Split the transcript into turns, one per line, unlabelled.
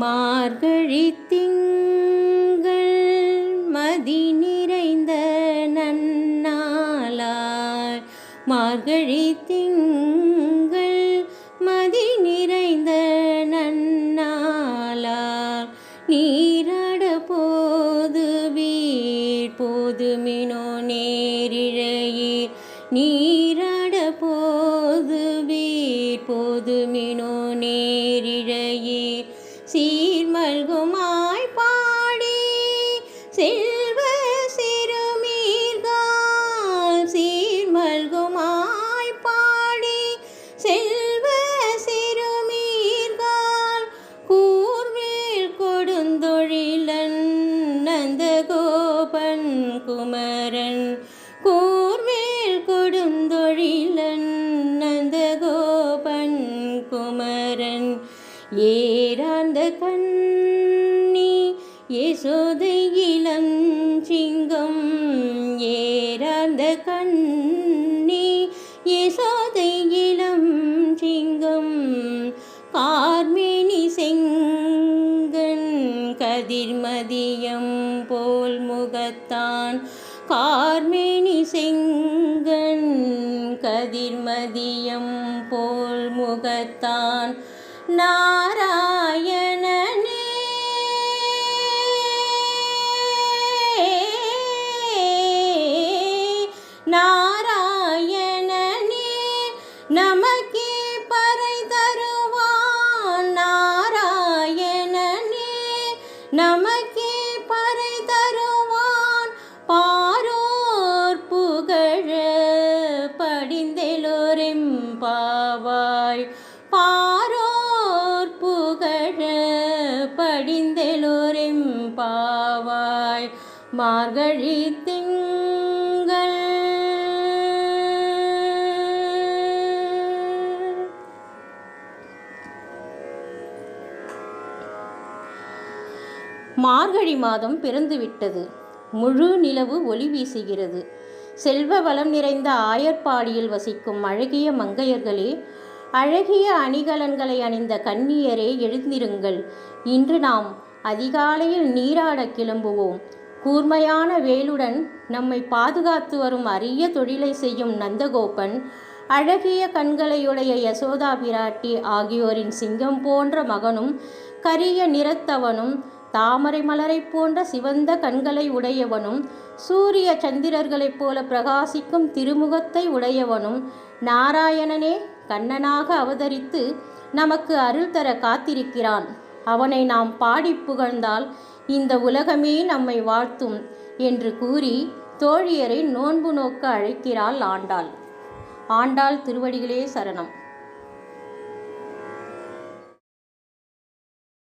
மார்கழி திங்கள் மதி நிறைந்த நன்னாளாய் மார்கழி திங்கள் மதி நிறைந்த நன்னாளார். நீராட போது வீர் போதுமினோ நேரிழையீர். நீராட போது வீர் போதுமினோ நேரிழையீர். சீர்மல்குமாய் பாடி செல் ஏறாந்த கண்ணி யசோதை இளஞ்சிங்கம் ஏறாந்த கண்ணி யசோதை இளம் சிங்கம் கார்மேனி செங்கன் கதிர்மதியம் போல் முகத்தான். கார்மேனி செங்கன் கதிர்மதியம் போல் முகத்தான். நாராயணனே. நாராயணனே நமக்கே பறை தருவான். நாராயணனே நமக்கே பறை தருவான். பாரோர் புகழ படிந்தெலோரெம்பாவாய் பா படிந்தெலோரெம்பாவாய் மார்கழி திங்கள். மார்கழி மாதம் பிறந்துவிட்டது. முழு நிலவு ஒளி வீசுகிறது. செல்வ வளம் நிறைந்த ஆயர்பாடியில் வசிக்கும் அழகிய மங்கையர்களே அழகிய அணிகலன்களை அணிந்த கன்னியரே எழுந்திருங்கள். இன்று நாம் அதிகாலையில் நீராடக் கிளம்புவோம். கூர்மையான வேலுடன் நம்மை பாதுகாத்து வரும் அரிய தொழிலை செய்யும் நந்தகோபன் அழகிய கண்களையுடைய யசோதா பிராட்டி ஆகியோரின் சிங்கம் போன்ற மகனும் கரிய நிறத்தவனும் தாமரை மலரைப் போன்ற சிவந்த கண்களை உடையவனும் சூரிய சந்திரர்களைப் போல பிரகாசிக்கும் திருமுகத்தை உடையவனும் நாராயணனே கண்ணனாக அவதரித்து நமக்கு அருள் தர காத்திருக்கிறான். அவனை நாம் பாடிப் புகழ்ந்தால் இந்த உலகமே நம்மை வாழ்த்தும் என்று கூறி தோழியரை நோன்பு நோக்க அழைக்கிறாள் ஆண்டாள். ஆண்டாள் திருவடிகளே சரணம்.